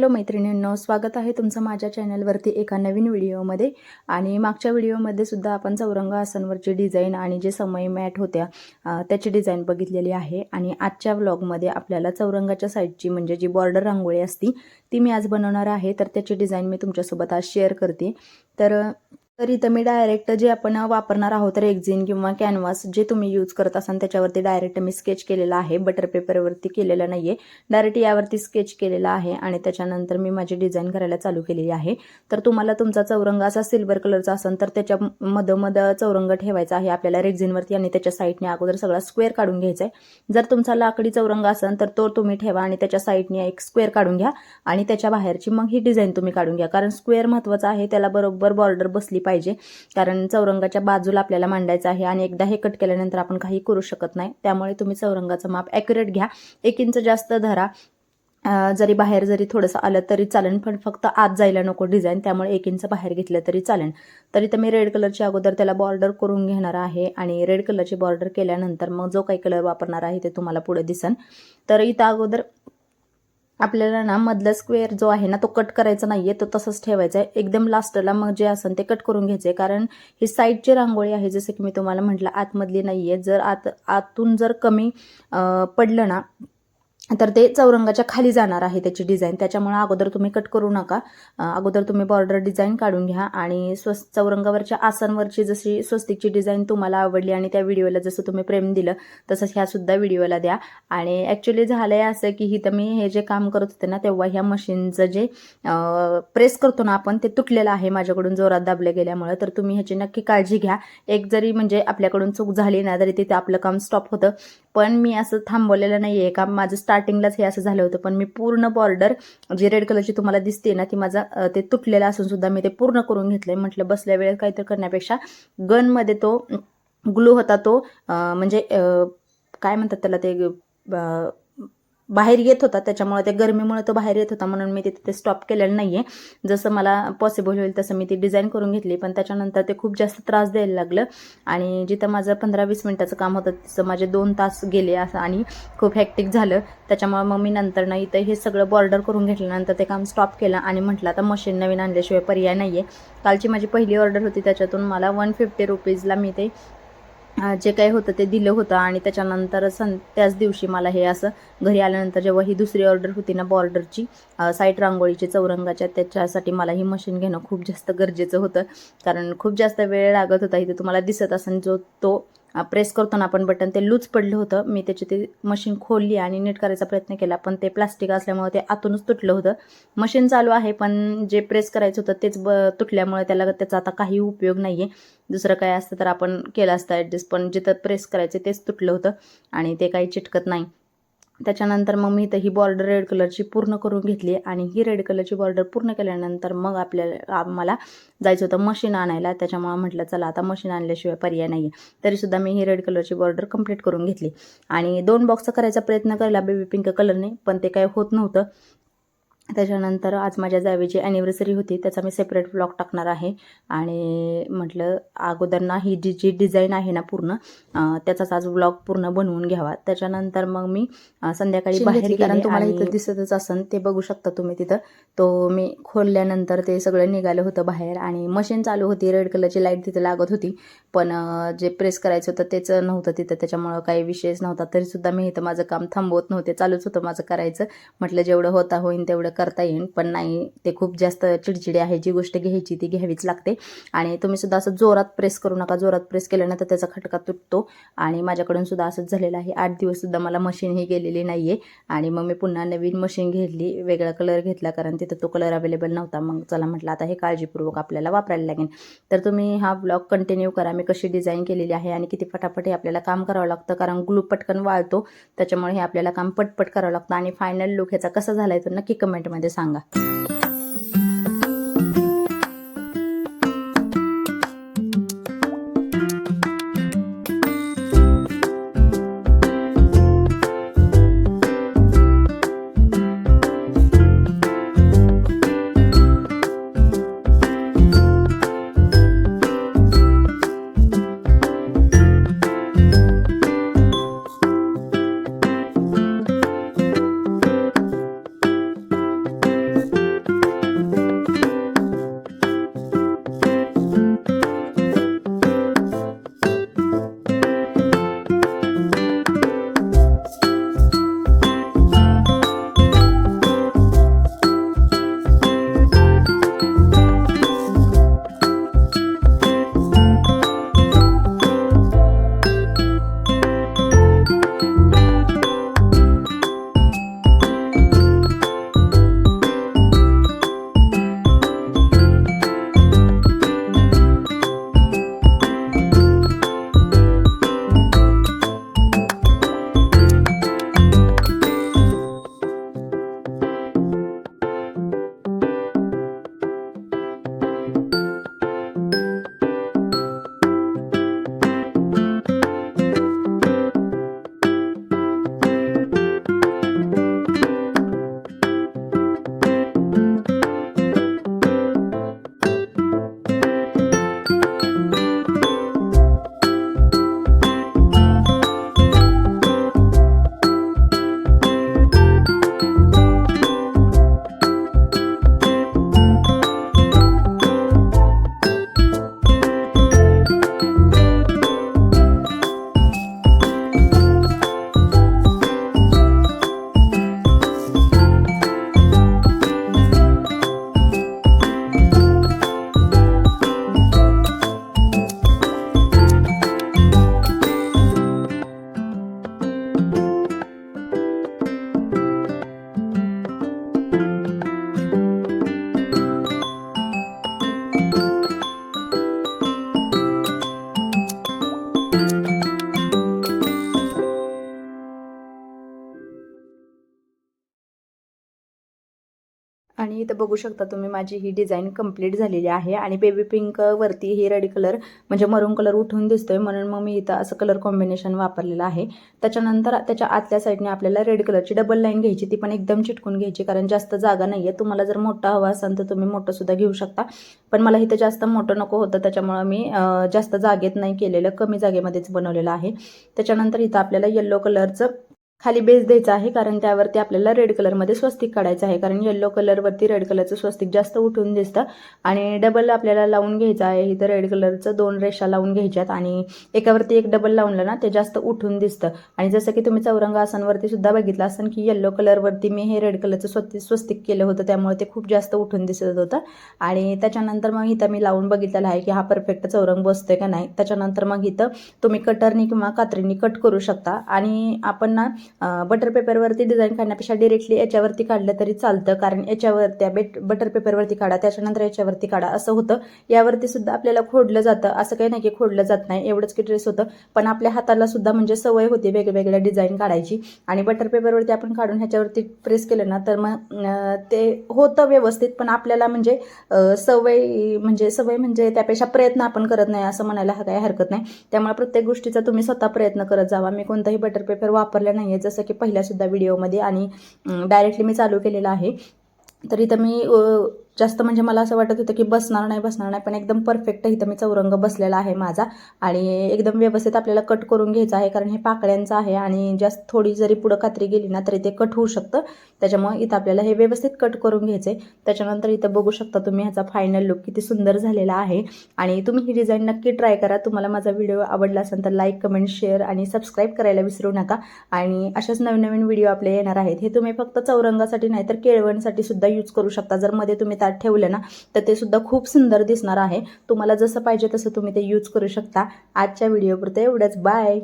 Hello मैत्रिणींनो स्वागत आहे तुमचं माझ्या चॅनलवरती एका नवीन व्हिडिओमध्ये. आणि मागच्या व्हिडिओमध्ये सुद्धा आपण चौरंग आसनवरची डिझाईन आणि जे समय मॅट होत्या त्याची डिझाईन बघितलेली आहे. आणि आजच्या व्लॉगमध्ये आपल्याला चौरंगाच्या साईडची म्हणजे जी बॉर्डर रांगोळी असती ती मी आज बनवणार आहे. तर त्याची डिझाईन मी तुमच्यासोबत आज शेअर करते. तर तर इथं मी डायरेक्ट जे आपण वापरणार आहोत तर एक्झिन किंवा कॅनव्हास जे तुम्ही यूज करत असाल त्याच्यावरती डायरेक्ट मी स्केच केलेला आहे. बटर पेपरवरती केलेलं नाही आहे डायरेक्ट यावरती स्केच केलेला आहे आणि त्याच्यानंतर मी माझी डिझाईन करायला चालू केलेली आहे. तर तुम्हाला तुमचा चौरंग असा सिल्वर कलरचा असेल तर त्याच्या मधोमध चौरंग ठेवायचा आहे आपल्याला रेक्झिनवरती आणि त्याच्या साईडने अगोदर सगळा स्क्वेअर काढून घ्यायचा आहे. जर तुमचा लाकडी चौरंग असेल तर तो तुम्ही ठेवा आणि त्याच्या साईडने एक स्क्वेअर काढून घ्या आणि त्याच्या बाहेरची मग ही डिझाईन तुम्ही काढून घ्या. कारण स्क्वेअर महत्त्वाचा आहे त्याला बरोबर बॉर्डर बसली पाहिजे. पाहिजे. कारण चौरंगाच्या बाजूला आपल्याला मांडायचं आहे आणि एकदा हे कट केल्यानंतर आपण काही करू शकत नाही. त्यामुळे तुम्ही चौरंगाचं माप ॲक्युरेट घ्या. एक इंच जास्त धरा. जरी बाहेर जरी थोडंसं आलं तरी चालेल पण फक्त आत जायला नको डिझाईन त्यामुळे एक इंच बाहेर घेतलं तरी चालेल. तरी तर मी रेड कलरची अगोदर त्याला बॉर्डर करून घेणार आहे आणि रेड कलरची बॉर्डर केल्यानंतर मग जो काही कलर वापरणार आहे ते तुम्हाला पुढे दिसन. तर इथं अगोदर आपल्याला ना मधला स्क्वेअर जो आहे ना तो कट करायचा नाहीये तो तसंच ठेवायचा आहे. एकदम लास्टला मग जे असेल ते कट करून घ्यायचे कारण ही साईडची रांगोळी आहे जसं की मी तुम्हाला म्हटलं आतमधली नाहीये. जर आत आतून जर कमी पडलं ना तर ते चौरंगाच्या खाली जाणार आहे त्याची डिझाईन. त्याच्यामुळं अगोदर तुम्ही कट करू नका. अगोदर तुम्ही बॉर्डर डिझाईन काढून घ्या आणि स्वस् चौरंगावरच्या आसनवरची जशी स्वस्तिकची डिझाईन तुम्हाला आवडली आणि त्या व्हिडिओला जसं तुम्ही प्रेम दिलं तसंच ह्यासुद्धा व्हिडिओला द्या. आणि ॲक्च्युली झालं आहे असं की इथं मी हे जे काम करत होते ना तेव्हा ह्या मशीनचं जे प्रेस करतो ना आपण ते तुटलेलं आहे माझ्याकडून जोरात दाबलं गेल्यामुळं. तर तुम्ही ह्याची नक्की काळजी घ्या. एक जरी म्हणजे आपल्याकडून चूक झाली ना तरी तिथे आपलं काम स्टॉप होतं. पण मी असं थांबवलेलं नाही आहे काम माझं स्टार्ट स्टार्टिंगलाच हे असं झालं होतं. पण मी पूर्ण बॉर्डर जी रेड कलरची तुम्हाला दिसते ना ती माझा ते तुटलेलं असून सुद्धा मी ते पूर्ण करून घेतलंय. म्हटलं बसल्या वेळेत काहीतरी करण्यापेक्षा गनमध्ये तो ग्लू होता तो म्हणजे काय म्हणतात त्याला ते बाहेर येत होता त्याच्यामुळे त्या गरमीमुळे तो बाहेर येत होता म्हणून मी तिथे स्टॉप केलेलं नाही आहे जसं मला पॉसिबल होईल तसं मी ती डिझाईन करून घेतली पण त्याच्यानंतर ते खूप जास्त त्रास द्यायला लागलं. आणि जिथं माझं पंधरा वीस मिनटाचं काम होतं तिथं माझे दोन तास गेले असं आणि खूप हॅक्टिक झालं. त्याच्यामुळे मग मी नंतर ना इथं हे सगळं बॉर्डर करून घेतल्यानंतर ते काम स्टॉप केलं आणि म्हटलं आता मशीन नवीन आणल्याशिवाय पर्याय नाही आहे कालची माझी पहिली ऑर्डर होती त्याच्यातून मला वन फिफ्टी रुपीजला मी ते जे काही होतं ते दिलं होतं आणि त्याच्यानंतर सं त्याच दिवशी मला हे असं घरी आल्यानंतर जेव्हा ही दुसरी ऑर्डर होती ना बॉर्डरची साईट रांगोळीची चौरंगाच्या त्याच्यासाठी मला ही मशीन घेणं खूप जास्त गरजेचं होतं. कारण खूप जास्त वेळ लागत होता इथे तुम्हाला दिसत असेल जो तो प्रेस करतो ना आपण बटन ते लूज पडलं होतं. मी त्याची ते मशीन खोलली आणि नीट करायचा प्रयत्न केला पण ते प्लास्टिक असल्यामुळे ते आतूनच तुटलं होतं. मशीन चालू आहे पण जे प्रेस करायचं होतं तेच ब तुटल्यामुळे त्याला त्याचा आता काही उपयोग नाही आहे दुसरं काय असतं तर आपण केलं असतं ॲडजस्ट पण जिथं प्रेस करायचं तेच तुटलं होतं आणि ते काही चिटकत नाही. त्याच्यानंतर मग मी इथं ही बॉर्डर रेड कलरची पूर्ण करून घेतली आणि ही रेड कलरची बॉर्डर पूर्ण केल्यानंतर मग आपल्याला आम्हाला जायचं होतं मशीन आणायला. त्याच्यामुळे म्हटलं चला आता मशीन आणल्याशिवाय पर्याय नाही आहे तरीसुद्धा मी ही रेड कलरची बॉर्डर कंप्लीट करून घेतली. आणि दोन बॉक्स करायचा प्रयत्न केला. बेबी पिंक कलरने पण ते काय होत नव्हतं. त्याच्यानंतर आज माझ्या जावेची ॲनिव्हर्सरी होती त्याचा मी सेपरेट ब्लॉग टाकणार आहे. आणि म्हटलं अगोदर ना ही जी जी डिझाईन आहे ना पूर्ण त्याचाच आज ब्लॉग पूर्ण बनवून घ्यावा. त्याच्यानंतर मग मी संध्याकाळी बाहेर कारण तुम्हाला इथं दिसतच असन ते बघू शकता तुम्ही तिथं. तो मी खोलल्यानंतर ते सगळं निघालं होतं बाहेर आणि मशीन चालू होती रेड कलरची लाइट तिथं लागत होती. पण जे प्रेस करायचं होतं तेच नव्हतं तिथं त्याच्यामुळं काही विषयच नव्हता. तरीसुद्धा मी इथं माझं काम थांबवत नव्हते चालूच होतं माझं करायचं. म्हटलं जेवढं होता होईन तेवढं करता येईल पण नाही ते खूप जास्त चिडचिडे आहे. जी गोष्ट घ्यायची ती घ्यावीच लागते. आणि तुम्ही सुद्धा असं जोरात प्रेस करू नका. जोरात प्रेस केल्यानंतर त्याचा खटका तुटतो. आणि माझ्याकडून सुद्धा असंच झालेलं आहे. आठ दिवस सुद्धा मला मशीन ही गेलेली नाही आहे आणि मग मी पुन्हा नवीन मशीन घेतली वेगळा कलर घेतला कारण तिथं तो कलर अवेलेबल नव्हता. मग चला म्हटलं आता हे काळजीपूर्वक आपल्याला वापरायला लागेल. तर तुम्ही हा ब्लॉग कंटिन्यू करा. मी कशी डिझाईन केलेली आहे आणि किती फटाफट हे आपल्याला काम करावं लागतं कारण ग्लू पटकन वाळतो. त्याच्यामुळे हे आपल्याला काम पटपट करावं लागतं. आणि फायनल लुक ह्याचा कसा झाला आहे तो नक्की कमेंटमध्ये सांगा. आणि इथं बघू शकता तुम्ही माझी ही डिझाईन कंप्लीट झालेली आहे आणि बेबी पिंक वरती ही रेड कलर म्हणजे मरून कलर उठून दिसतोय म्हणून मग मी इथं असं कलर कॉम्बिनेशन वापरलेलं आहे. त्याच्यानंतर त्याच्या आतल्या साईडने आपल्याला रेड कलरची डबल लाईन घ्यायची ती पण एकदम चिटकून घ्यायची कारण जास्त जागा नाही आहे तुम्हाला जर मोठा हवा असेल तर तुम्ही मोठं सुद्धा घेऊ शकता. पण मला इथं जास्त मोठं नको होतं त्याच्यामुळं मी जास्त जागेत नाही केलेलं कमी जागेमध्येच बनवलेलं आहे. त्याच्यानंतर इथं आपल्याला येल्लो कलरचं खाली बेस द्यायचा आहे कारण त्यावरती आपल्याला रेड कलरमध्ये स्वस्तिक काढायचं आहे. कारण येल्लो कलरवरती रेड कलरचं स्वस्तिक जास्त उठून दिसतं. आणि डबल आपल्याला लावून घ्यायचं आहे. इथं रेड कलरचं दोन रेषा लावून घ्यायच्यात. आणि एकावरती एक डबल लावलं ना ते जास्त उठून दिसतं. आणि जसं की तुम्ही चौरंग आसनवरती सुद्धा बघितलं असेल की येल्लो कलरवरती मी हे रेड कलरचं स्वस्तिक स्वस्तिक केलं होतं. त्यामुळे ते खूप जास्त उठून दिसत होतं. आणि त्याच्यानंतर मग इथं मी लावून बघितलेलं आहे की हा परफेक्ट चौरंग बसतोय का नाही. त्याच्यानंतर मग इथं तुम्ही कटरनी किंवा कात्रीनी कट करू शकता. आणि आपण ना बटर पेपरवरती डिझाईन काढण्यापेक्षा डिरेक्टली याच्यावरती काढलं तरी चालतं. कारण याच्यावर त्या बेट बटर पेपरवरती काढा त्याच्यानंतर याच्यावरती काढा असं होतं. यावरती सुद्धा आपल्याला खोडलं जातं. असं काही नाही की खोडलं जात नाही एवढंच की ड्रेस होतं. पण आपल्या हाताला सुद्धा म्हणजे सवय होती वेगवेगळ्या डिझाईन काढायची. आणि बटर पेपरवरती आपण काढून ह्याच्यावरती प्रेस केलं ना तर मग ते होतं व्यवस्थित. पण आपल्याला म्हणजे सवय म्हणजे सवय म्हणजे त्यापेक्षा प्रयत्न आपण करत नाही असं म्हणायला हा काही हरकत नाही. त्यामुळे प्रत्येक गोष्टीचा तुम्ही स्वतः प्रयत्न करत जावा. मी कोणताही बटर पेपर वापरला नाही जसं की पहिल्यासुद्धा व्हिडिओमध्ये आणि डायरेक्टली मी चालू केलेलं आहे. तर इथं मी जास्त म्हणजे मला असं वाटत होतं की बसणार नाही बसणार नाही पण एकदम परफेक्ट इथं मी चौरंग बसलेला आहे माझा. आणि एकदम व्यवस्थित आपल्याला कट करून घ्यायचं आहे कारण हे पाकळ्यांचं आहे आणि जास्त थोडी जरी पुढं कात्री गेली ना तरी ते कट होऊ शकतं. त्याच्यामुळे इथं आपल्याला हे व्यवस्थित कट करून घ्यायचं आहे त्याच्यानंतर इथं बघू शकता तुम्ही ह्याचा फायनल लुक किती सुंदर झालेला आहे. आणि तुम्ही ही डिझाईन नक्की ट्राय करा. तुम्हाला माझा व्हिडिओ आवडला असेल तर लाईक कमेंट शेअर आणि सबस्क्राईब करायला विसरू नका. आणि अशाच नवीन नवीन व्हिडिओ आपले येणार आहेत. हे तुम्ही फक्त चौरंगासाठी नाही तर केळवणसाठी सुद्धा यूज करू शकता. जर मध्ये तुम्ही ताट ठेवलं ना तर ते सुद्धा खूप सुंदर दिसणार आहे. तुम्हाला जसं पाहिजे तसं तुम्ही ते यूज करू शकता. आजच्या व्हिडिओपुरतं एवढंच. बाय